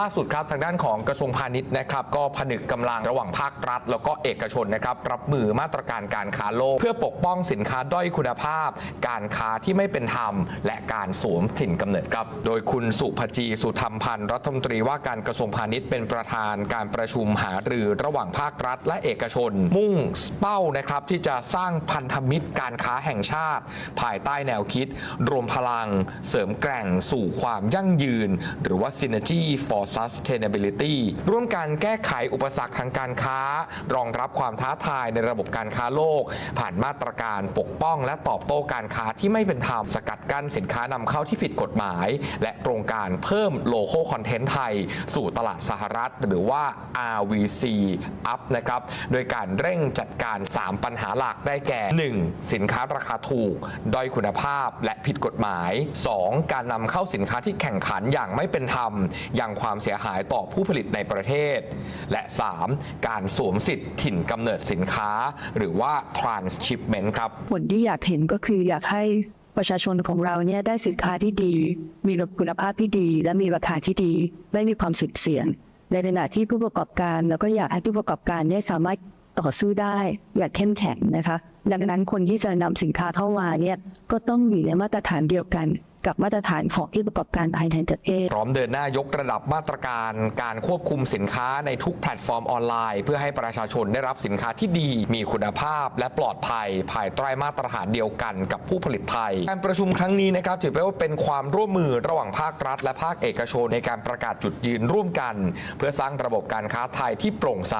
ล่าสุดครับทางด้านของกระทรวงพาณิชย์นะครับก็ผนึกกำลังระหว่างภาครัฐ แล้วก็เอกชนนะครับรับมือมาตรการการค้าโลก เพื่อปกป้องสินค้าด้อยคุณภาพ การค้าที่ไม่เป็นธรรม และการสวมถิ่นกำเนิดครับ โดยคุณสุภจีสุธรรมพันธ์รัฐมนตรีว่าการกระทรวงพาณิชย์เป็นประธานการประชุมหารือระหว่างภาครัฐ และเอกชน มุ่งเป้านะครับที่จะสร้างพันธมิตรการค้าแห่งชาติ ภายใต้แนวคิด รวมพลังเสริมแกร่งสู่ความยั่งยืน หรือว่า Synergy for Sustainability ร่วมกันแก้ไขอุปสรรคทางการค้า รองรับความท้าทายในระบบการค้าโลก ผ่านมาตรการปกป้อง และตอบโต้การค้าที่ไม่เป็นธรรมสกัดกั้นสินค้านำเข้าที่ผิดกฎหมาย และโครงการเพิ่มโลโก้คอนเทนต์ไทย สู่ตลาดสหรัฐ หรือว่า RVC Up นะครับโดยการเร่งจัดการ 3 ปัญหาหลักได้แก่ 1. สินค้าราคาถูก ด้อยคุณภาพและผิดกฎหมาย 2. การนำเข้าสินค้าที่แข่งขันอย่างไม่เป็นธรรมยังความความเสียหายต่อผู้ผลิตในประเทศ และ 3. การสวมสิทธิ์ถิ่นกำเนิดสินค้า หรือว่า transshipment ครับ ผลที่อยากเห็นก็คืออยากให้ประชาชนของเราเนี่ยได้สินค้าที่ดี มีคุณภาพที่ดี และมีราคาที่ดี ไม่มีความสุดเสียง ในขณะที่ผู้ประกอบการแล้วก็อยากให้ผู้ประกอบการเนี่ยสามารถต่อสู้ได้อย่างเข้มแข็งนะคะ ดังนั้นคนที่จะนำสินค้าเข้ามาเนี่ยก็ต้องอยู่ในมาตรฐานเดียวกัน กับมาตรฐานของผู้ประกอบการภายในประเทศ พร้อมเดินหน้ายกระดับมาตรการการควบคุมสินค้าในทุกแพลตฟอร์มออนไลน์ เพื่อให้ประชาชนได้รับสินค้าที่ดี มีคุณภาพ และปลอดภัย ภายใต้มาตรฐานเดียวกันกับผู้ผลิตไทย การประชุมครั้งนี้นะครับถือว่าเป็นความร่วมมือระหว่างภาครัฐ และภาคเอกชนในการประกาศจุดยืนร่วมกัน เพื่อสร้างระบบการค้าไทยที่โปร่งใส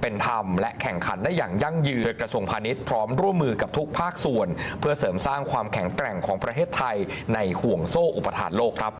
เป็นธรรม และแข่งขันได้อย่างยั่งยืนโดยกระทรวงพาณิชย์พร้อมร่วมมือกับทุกภาคส่วน เพื่อเสริมสร้างความแข็งแกร่งของประเทศไทยในห่วงโซ่อุปทานโลกครับ